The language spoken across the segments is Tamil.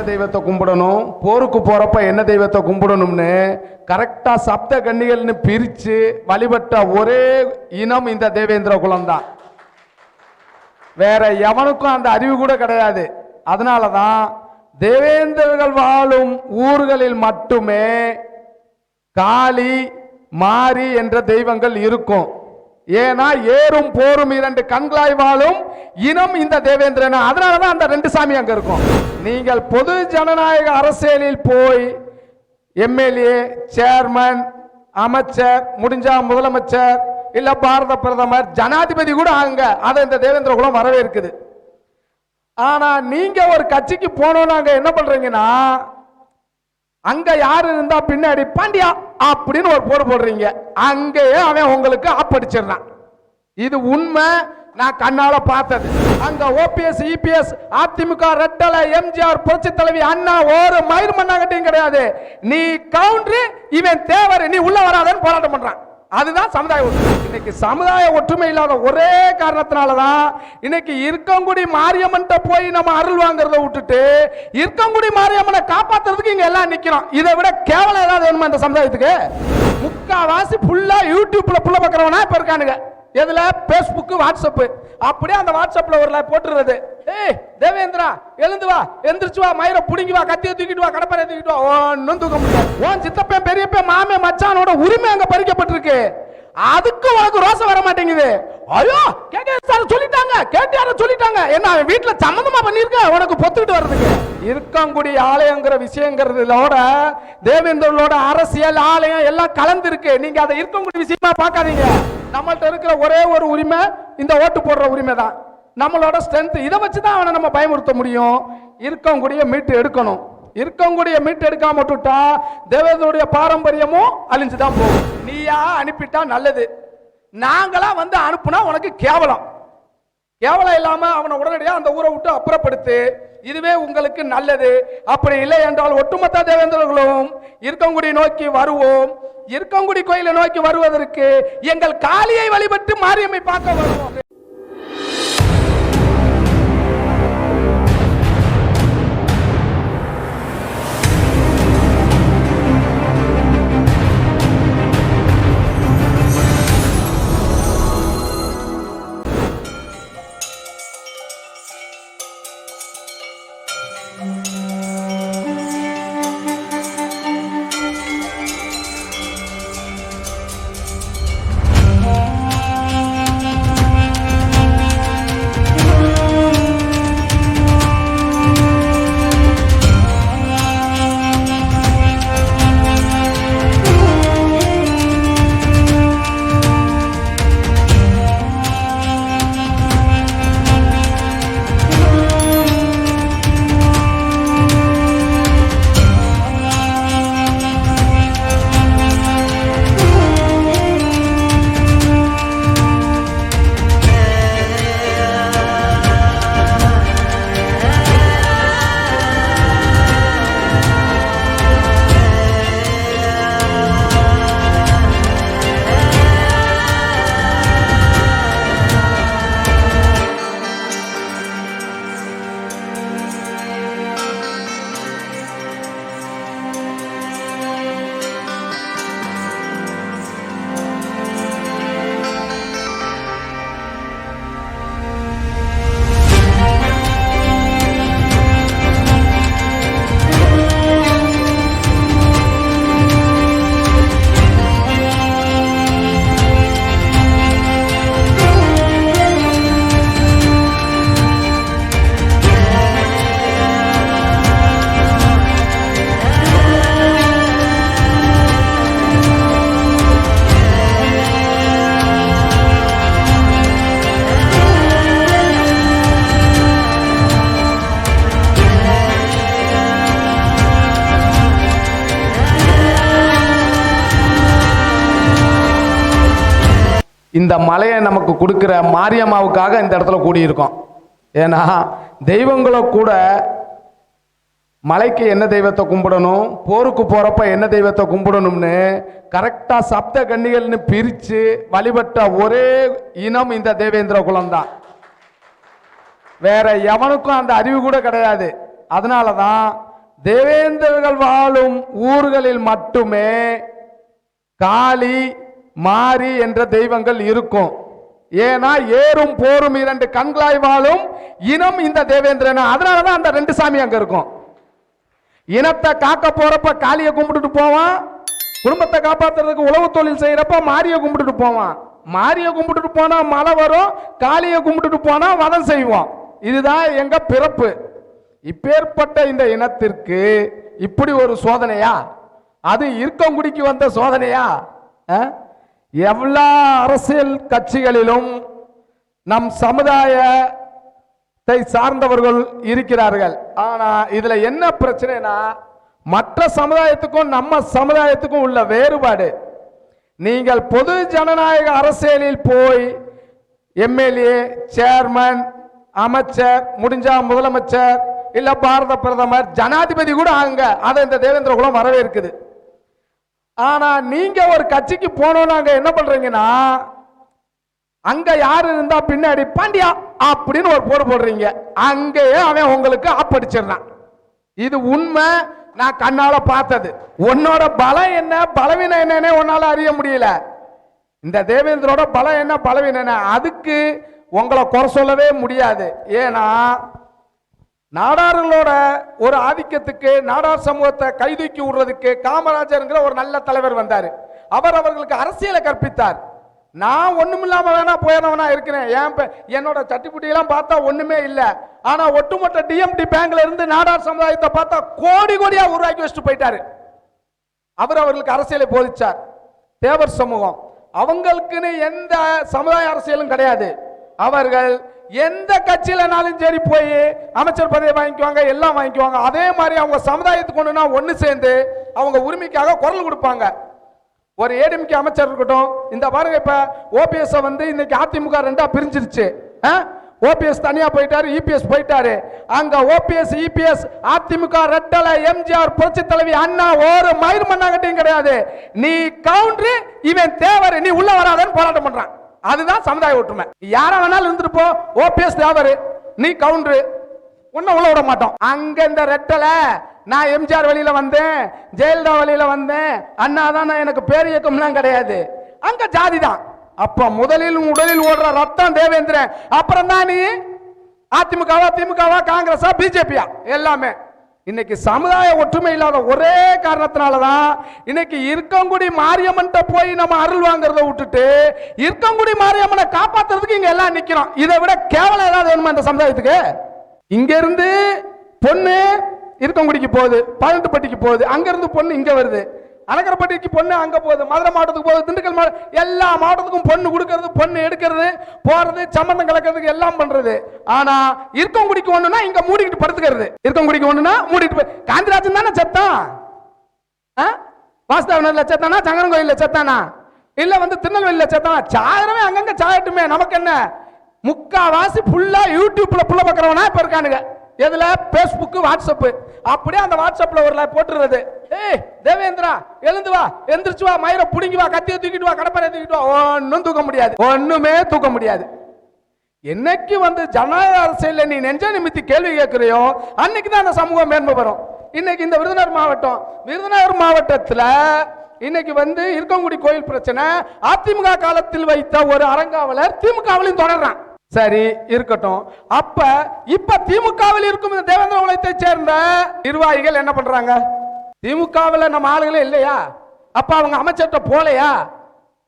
என்ன தெய்வத்தை கும்பிடணும்? போருக்கு போறப்ப என்ன தெய்வத்தை கும்பிடணும்னு கரெக்டா சப்த கன்னிகள்னு பிரிச்சு வழிபட்ட ஒரே இனம் இந்த தேவேந்திர குலம் தான் வேற எவனுக்கும் அந்த அறிவு கூட கிடையாது. அதனால தான் தேவேந்திரர்கள் வாழும் ஊர்களில் மட்டுமே காளி மாரி என்ற தெய்வங்கள் இருக்கும். ஏன்னா ஏறும் போரும் இரண்டு கண்களாய் வாழும் இனம் இந்த தேவேந்திரன். அதனாலதான் அந்த ரெண்டு சாமி அங்க இருக்கும். நீங்கள் பொது ஜனநாயக அரசியலில் போய் எம்எல்ஏ சேர்மன் அமைச்சர் முடிஞ்சா முதலமைச்சர் இல்ல பாரத பிரதமர் ஜனாதிபதி கூட அங்க. அதை இந்த தேவேந்திர குலம் வரவேற்குது. ஆனா நீங்க ஒரு கட்சிக்கு போனோம்னு அங்க என்ன பண்றீங்கன்னா அங்க யாரு இருந்தா பின்னாடி பாண்டியா அப்படின்னு ஒரு போடு போடுறீங்க. அங்கேயே அவன் உங்களுக்கு ஆப்படிச்சிடறான் இது உண்மை. நான் கண்ணால பார்த்தது. அங்க ஓபிஎஸ் இபிஎஸ் அதிமுக ரெட்டல எம்ஜிஆர் புரட்சி தலைவி அண்ணா ஒரு மயிர் மண்ணாங்கட்டியும் கிடையாது. நீ கவுண்டரு இவன் தேவர் நீ உள்ள வராதன்னு போராட்டம் பண்றான். அதுதான் சமுதாய ஒற்றுமை. இன்னைக்கு சமுதாய ஒற்றுமை இல்லாத ஒரே காரணத்தினாலதான் இன்னைக்கு இருக்கங்குடி மாரியம்மன்ட்ட போய் நம்ம அருள் வாங்குறத விட்டுட்டு இருக்கங்குடி மாரியம்மனை காப்பாத்துறதுக்கு இங்க எல்லாம் நிக்கிறோம். இதை விட கேவலம் ஏதாவது வேணுமா இந்த சமுதாயத்துக்கு? முக்காவாசி ஃபுல்லா யூடியூப்ல புள்ள பாக்குறவனா இப்ப இருக்கானுங்க. எதுல? பேஸ்புக் வாட்ஸ்அப் அப்படியே அந்த வாட்ஸ்அப்ல ஒரு line போட்டுறது ஏய் தேவேந்திரா எழுந்து வா. எந்திரிச்சு வா. மயிரை புடுங்கி வா. கத்தியை தூக்கிட்டு வா. கடப்பாரை தூக்கிட்டு வா. ஒன்னும் தூக்க முடியாது. உன் சித்தப்பன் பெரியப்பன் மாமே மச்சானோட உரிமை அங்க பறிக்கப்பட்டிருக்கு. அதுக்கு உனக்கு ரோசம் வர மாட்டேங்குது. ஐயோ கேட்க சார் சொல்லிட்டாங்க கேட்டியார சொல்லிட்டாங்க. என்ன அவன் வீட்டுல சம்மந்தமா பண்ணிருக்க உனக்கு பொத்துக்கிட்டு வர்றதுக்கு. இருக்கங்குடி ஆலயங்கிற விஷயங்கிறதுலோட தேவேந்திரனோட அரசியல் ஆலயம் எல்லாம் கலந்துருக்கு. நீங்க அதை இருக்கங்குடி விஷயமா பார்க்காதீங்க. நம்மள்ட்ட இருக்கிற ஒரே ஒரு உரிமை இந்த ஓட்டு போடுற உரிமை தான். நம்மளோட ஸ்ட்ரென்த் இதை வச்சு தான் அவனை நம்ம பயமுறுத்த முடியும். இருக்கங்குடியை மீட்டு எடுக்கணும். இருக்கங்குடிய மீட்டெடுக்காம விட்டுட்டா தேவேந்திரனுடைய பாரம்பரியமும் அழிஞ்சு தான் போகும். நீயா அனுப்பிட்டா நல்லது. நாங்களா வந்து அனுப்புனா உனக்கு கேவலம். கேவலம் இல்லாம அவனை உடனடியாக அந்த ஊரை விட்டு அப்புறப்படுத்து இதுவே உங்களுக்கு நல்லது. அப்படி இல்லை என்றால் ஒட்டுமொத்த தேவேந்திரர்களும் இருக்கங்குடி நோக்கி வருவோம். இருக்கங்குடி கோயிலை நோக்கி வருவதற்கு எங்கள் காளியை வழிபட்டு மாரியம்மை பார்க்க வருவோம். இந்த மலையை நமக்கு கொடுக்குற மாரியம்மாவுக்காக இந்த இடத்துல கூடியிருக்கோம். ஏன்னா தெய்வங்களை கூட மலைக்கு என்ன தெய்வத்தை கும்பிடணும் போருக்கு போகிறப்ப என்ன தெய்வத்தை கும்பிடணும்னு கரெக்டாக சப்த கன்னிகள்னு பிரித்து வழிபட்ட ஒரே இனம் இந்த தேவேந்திர குலம்தான். வேற எவனுக்கும் அந்த அறிவு கூட கிடையாது. அதனால தான் தேவேந்திரர்கள் வாழும் ஊர்களில் மட்டுமே காளி மாறி என்ற தெய்வங்கள் இருக்கும். ஏன்னா ஏறும் போரும் இரண்டு கண்களாய் வாழும் இனம் இந்த தேவேந்திரன். அதனாலதான் அந்த ரெண்டு சாமி அங்க இருக்கும். இனத்தை காக்க போறப்ப காளியை கும்பிட்டுட்டு போவான். குடும்பத்தை காப்பாத்துறதுக்கு உழவு தொழில் செய்யறப்ப மாரியை கும்பிட்டுட்டு போவான். மாரியை கும்பிட்டுட்டு போனா மழை வரும் காளியை கும்பிட்டுட்டு போனா வதம் செய்வோம். இதுதான் எங்க பிறப்பு. இப்பேற்பட்ட இந்த இனத்திற்கு இப்படி ஒரு சோதனையா? அது இருக்கங்குடிக்கு வந்த சோதனையா? ஆ எல்லா அரசியல் கட்சிகளிலும் நம் சமுதாயத்தை சார்ந்தவர்கள் இருக்கிறார்கள். ஆனா இதுல என்ன பிரச்சனைனா மற்ற சமுதாயத்துக்கும் நம்ம சமுதாயத்துக்கும் உள்ள வேறுபாடு. நீங்கள் பொது ஜனநாயக அரசியலில் போய் எம்எல்ஏ சேர்மன் அமைச்சர் முடிஞ்சா முதலமைச்சர் இல்ல பாரத பிரதமர் ஜனாதிபதி கூட ஆகுங்க. அதை இந்த தேவேந்திர குலம் வரவேற்குது. ஆனா நீங்க ஒரு கட்சிக்கு போனோம் அங்க என்ன பண்றீங்கன்னா அங்க யார் இருந்தா பின்னாடி பாண்டியா அப்படின்னு ஒரு போடு போடுறீங்க. அங்கேயே அவன் உங்களுக்கு ஆப்படிச்சிடறான். இது உண்மை நான் கண்ணால பார்த்தது. உன்னோட பலம் என்ன? பலவீனம் என்னன்னே உன்னால அறிய முடியல. இந்த தேவேந்திரோட பலம் என்ன? பலவீனம் என்ன? அதுக்கு உங்களை குறை சொல்லவே முடியாது. ஏன்னா நாடார்களோட ஒரு ஆதிக்கத்துக்கு நாடார் சமூகத்தை கைதூக்கி விடுறதுக்கு காமராஜருங்கிற ஒரு நல்ல தலைவர் வந்தார். அவர் அவர்களுக்கு அரசியலை கற்பித்தார். நான் ஒண்ணுமில்லாம வேணா போயிடவனா இருக்கிறேன். ஏன் இப்போ என்னோட சட்டிப்புட்டியெல்லாம் பார்த்தா ஒன்றுமே இல்லை. ஆனால் ஒட்டுமொத்த டிஎம்டி பேங்க்ல இருந்து நாடார் சமுதாயத்தை பார்த்தா கோடி கோடியாக உருவாக்கி வச்சுட்டு போயிட்டாரு. அவர் அவர்களுக்கு அரசியலை போதிச்சார். தேவர் சமூகம். அவங்களுக்குன்னு எந்த சமுதாய அரசியலும் கிடையாது. அவர்கள் எந்த கட்சியிலனாலும் சரி போய் அமைச்சர் பதவி வாங்கிக்குவாங்க எல்லாம் வாங்கிக்குவாங்க. அதே மாதிரி அவங்க சமுதாயத்துக்கு ஒன்றுனா ஒன்று சேர்ந்து அவங்க உரிமைக்காக குரல் கொடுப்பாங்க. ஒரு ஏடிஎம்கே அமைச்சர் இருக்கட்டும் இந்த பாருங்க இப்போ ஓபிஎஸ் வந்து இன்னைக்கு அதிமுக ரெண்டா பிரிஞ்சிருச்சு. ஓபிஎஸ் தனியா போயிட்டாரு இபிஎஸ் போயிட்டாரு. அங்க ஓபிஎஸ் இபிஎஸ் அதிமுக ரெட்டலை எம்ஜிஆர் புரட்சி தலைவி அண்ணா ஒரு மயிர் மண்ணாங்கட்டையும் கிடையாது. நீ கவுண்டரு இவன் தேவர் நீ உள்ள வராதன்னு போராட்டம் பண்றான். அதுதான் சமுதாய ஒற்றுமை. யாரா வேணாலும் இருந்துட்டு போ. ஓபிஎஸ் தேவர் நீ கவுண்டரு. உன்னை உள்ள விட மாட்டோம். அங்க இந்த ரெட்டலை நான் எம்ஜிஆர் வழியில வந்தேன் ஜெயலலிதா வழியில வந்தேன். அண்ணா தான் எனக்கு பேர் இயக்கம்லாம் கிடையாது. அங்க ஜாதி தான். அப்ப முதலில் உடலில் ஓடுற ரத்தம் தேவேந்திரன். அப்புறம் தான் நீ அதிமுகவா திமுகவா காங்கிரஸா பிஜேபியா? எல்லாமே. இன்னைக்கு சமுதாய ஒற்றுமை இல்லாத ஒரே காரணத்தினால தான் இன்னைக்கு இருக்கங்குடி மாரியம்மன்ட்ட போய் நம்ம அருள் வாங்குறத விட்டுட்டு இருக்கங்குடி மாரியம்மனை காப்பாத்துறதுக்கு இங்க எல்லாம் நிக்கிறோம். இதை விட கேவலம் ஏதாவது வேணுமா இந்த சமுதாயத்துக்கு? இங்க இருந்து பொண்ணு இருக்கங்குடிக்கு போகுது பழந்துப்பட்டிக்கு போகுது அங்கேருந்து பொண்ணு இங்க வருது. அலங்கரப்பட்டிக்கு பொண்ணு அங்கே போகுது மதுரை மாவட்டத்துக்கு போகுது திண்டுக்கல் மாவட்டம் எல்லா மாவட்டத்துக்கும் பொண்ணு கொடுக்கறது பொண்ணு எடுக்கிறது போகிறது சம்பந்தம் கலக்கிறதுக்கு எல்லாம் பண்ணுறது ஆனால் இருக்கம் குடிக்க ஒன்றுனா இங்கே மூடிக்கிட்டு படுத்துக்கிறது. இருக்கங்குடிக்கு ஒன்றுனா மூடிட்டு போய் காந்திராஜன் தானே செத்தான்? ஆ? வாசுதேவனர்ல செத்தானா? சங்கரன் கோயிலில் செத்தானா? இல்லை வந்து திருநெல்வேலியில் செத்தானா? சாயிரமே அங்கங்கே சாயட்டுமே நமக்கு என்ன? முக்காவாசி ஃபுல்லாக யூடியூப்பில் புள்ள பார்க்கறவனா இப்போ இருக்கானுங்க. எதுல? பேஸ்புக் வாட்ஸ்அப் அப்படியே அந்த வாட்ஸ்அப்ல ஒரு ல- போட்டுறது. ஏய் தேவேந்திரா எழுந்து வா. எந்திரிச்சு வா. மயிரை புடுங்கி வா. கத்தியை தூக்கிட்டு வா. கடப்பாரை தூக்கிட்டு வா. ஒன்னும் தூக்க முடியாது. ஒண்ணுமே தூக்க முடியாது. என்னைக்கு வந்து ஜனநாயக அரசியல்ல நீ நெஞ்ச நிமித்தி கேள்வி கேட்கிறியோ அன்னைக்கு தான் அந்த சமூகம் மேன்மை பெறும். இன்னைக்கு இந்த விருதுநகர் மாவட்டம் விருதுநகர் மாவட்டத்தில் இன்னைக்கு வந்து இருக்கங்குடி கோயில் பிரச்சனை அதிமுக காலத்தில் வைத்த ஒரு அறங்காவலர் திமுகவிலையும் தொடர்றான். சரி இருக்கட்டும். அப்ப இப்ப திமுகவில் இருக்கும் இந்த தேவேந்திர குலத்தை சேர்ந்த நிர்வாகிகள் என்ன பண்றாங்க? திமுகவில் நம்ம ஆளுகளே இல்லையா? அப்ப அவங்க அமைச்சர்கிட்ட போலையா?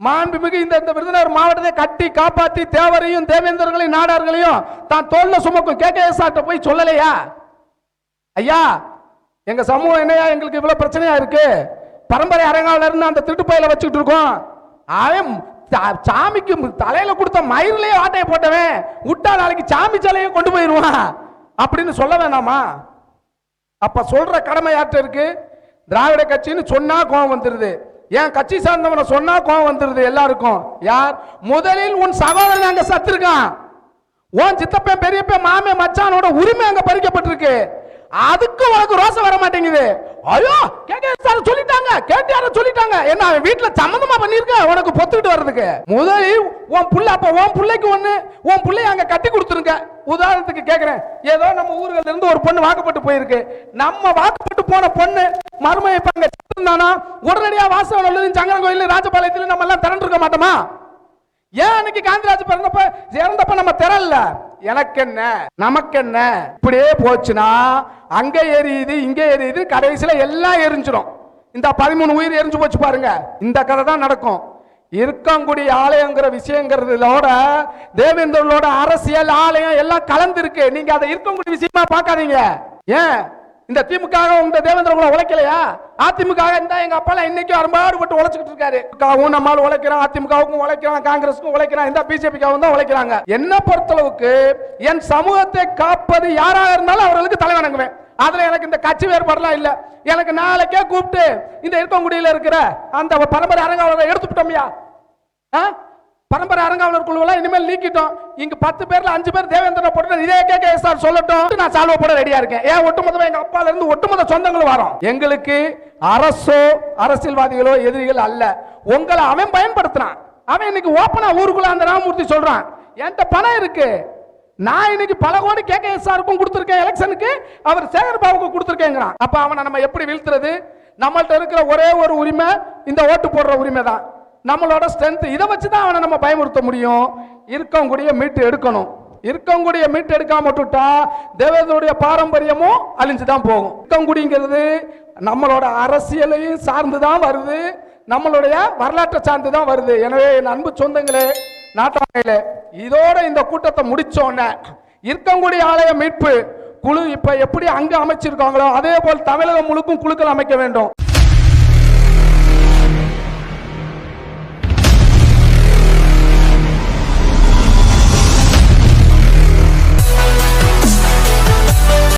மாண்புமிகு இந்த இந்த விருதுநகர் மாவட்டத்தை கட்டி காப்பாத்தி தேவரையும் தேவேந்திரர்களையும் நாடார்களையும் தான் தோல்ல சுமக்கும் கே கே போய் சொல்லலையா? ஐயா எங்க சமூகம் என்னையா? எங்களுக்கு இவ்வளவு பிரச்சனையா இருக்கு? பரம்பரை அரங்காவில இருந்து அந்த திருட்டு பயில வச்சுக்கிட்டு இருக்கோம். அவன் சாமிக்கு தலையில கொடுத்த மயிரிலேயே ஆட்டையை போட்டவன் விட்டா நாளைக்கு சாமி சிலையை கொண்டு போயிடுவான். அப்படின்னு சொல்ல வேணாமா? அப்ப சொல்ற கடமை யார்கிட்ட இருக்கு? திராவிட கட்சின்னு சொன்னா கோவம் வந்துருது. ஏன் கட்சி சார்ந்தவனை சொன்னா கோவம் வந்துருது எல்லாருக்கும். யார்? முதலில் உன் சகோதரன் அங்க சத்திருக்கான். உன் சித்தப்பன் பெரியப்பன் மாமே மச்சானோட உரிமை அங்க பறிக்கப்பட்டிருக்கு. அதுக்கு உனக்கு ரோசம் வர மாட்டேங்குது. ஐயோ கேகேஎஸ்ஆர் சொல்லிட்டாங்க கேடிஆர் சொல்லிட்டாங்க. என்ன அவன் வீட்டுல சம்மந்தமா பண்ணிருக்க உனக்கு பொத்துக்கிட்டு வர்றதுக்கு. முதலில் உன் புள்ள அப்ப உன் பிள்ளைக்கு ஒண்ணு. உன் பிள்ளைய அங்க கட்டி கொடுத்துருங்க. உதாரணத்துக்கு கேக்குறேன். ஏதோ நம்ம ஊர்கள்ல இருந்து ஒரு பொண்ணு வாக்கப்பட்டு போயிருக்கு. நம்ம வாக்கப்பட்டு போன பொண்ணு மருமையை இப்ப அங்க இருந்தானா? உடனடியா வாசவன் சங்கரன் கோயில் ராஜபாளையத்துல நம்ம எல்லாம் திரண்டு இருக்க மாட்டோமா? ஏன் அன்னைக்கு காந்திராஜ் பிறந்தப்ப இறந்தப்ப நம்ம திரல்ல எனக்கு என்ன நமக்கு என்ன இப்படியே போச்சுன்னா அங்க எரியுது இங்க எரியுது கடைசியில எல்லாம் எரிஞ்சிடும் இந்த பதிமூணு உயிர் எரிஞ்சு போச்சு பாருங்க. இந்த கதை தான் நடக்கும். இருக்கங்குடி ஆலயங்கிற விஷயங்கிறதுலோட தேவேந்திரனோட அரசியல் ஆலயம் எல்லாம் கலந்து இருக்கு நீங்க அதை இருக்கங்குடி விஷயமா பார்க்காதீங்க. ஏன்? இந்த திமுக உங்க தேவேந்திர குலம் உழைக்கலையா? அதிமுக இந்த எங்க அப்பா இன்னைக்கு அரும்பாடுபட்டு உழைச்சிட்டு இருக்காரு. திமுகவும் நம்மால் உழைக்கிறான் அதிமுகவுக்கும் உழைக்கிறான் காங்கிரஸுக்கும் உழைக்கிறான் இந்த பிஜேபிக்காவும் தான் உழைக்கிறாங்க. என்ன பொறுத்தளவுக்கு என் சமூகத்தை காப்பது யாராக இருந்தாலும் அவர்களுக்கு தலைவணங்குவேன் அதுல எனக்கு இந்த கட்சி வேறுபாடுலாம் இல்ல. எனக்கு நாளைக்கே கூப்பிட்டு இந்த இருக்கங்குடியில இருக்கிற அந்த பரம்பரை அரங்காவலரை எடுத்துட்டோம்யா பரம்பரை அரங்காவலர் குழுவெல்லாம் இனிமேல் நீக்கிட்டோம். இங்க பத்து பேர்ல அஞ்சு பேர் தேவேந்திர போட்டு இதே கேட்க சார் சொல்லட்டும். நான் சால்வ போட ரெடியா இருக்கேன். ஏன் ஒட்டுமொத்தமா எங்க அப்பால இருந்து ஒட்டுமொத்த சொந்தங்களும் வரோம்? எங்களுக்கு அரசோ அரசியல்வாதிகளோ எதிரிகள் அல்ல. உங்களை அவன் பயன்படுத்துறான். அவன் இன்னைக்கு ஓப்பனா ஊருக்குள்ள அந்த ராமமூர்த்தி சொல்றான். என்கிட்ட பணம் இருக்கு. நான் இன்னைக்கு பல கோடி எஸ்ஆருக்கும் கொடுத்துருக்கேன் எலெக்ஷனுக்கு அவர் சேகர் பாபுக்கு கொடுத்துருக்கேங்கிறான். அப்ப அவனை நம்ம எப்படி வீழ்த்துறது? நம்மள்ட்ட இருக்கிற ஒரே ஒரு உரிமை இந்த ஓட்டு போடுற உரிமை தான் நம்மளோட ஸ்ட்ரென்த் இதை வச்சு தான் அவனை நம்ம பயமுறுத்த முடியும். இருக்கவங்களுடைய மீட்டு எடுக்கணும். இருக்கவங்களுடைய மீட்டு எடுக்காம விட்டுட்டா தேவதனுடைய பாரம்பரியமும் அழிஞ்சு தான் போகும் இருக்கங்குடிங்கிறது நம்மளோட அரசியலையும் சார்ந்து தான் வருது. நம்மளுடைய வரலாற்றை சார்ந்து தான் வருது. எனவே என் அன்பு சொந்தங்களே நாட்டாமையிலே இதோட இந்த கூட்டத்தை முடிச்சோன்ன இருக்கங்குடி ஆலய மீட்பு குழு இப்ப எப்படி அங்க அமைச்சிருக்காங்களோ அதே போல் தமிழகம் முழுக்கும் குழுக்கள் அமைக்க வேண்டும்.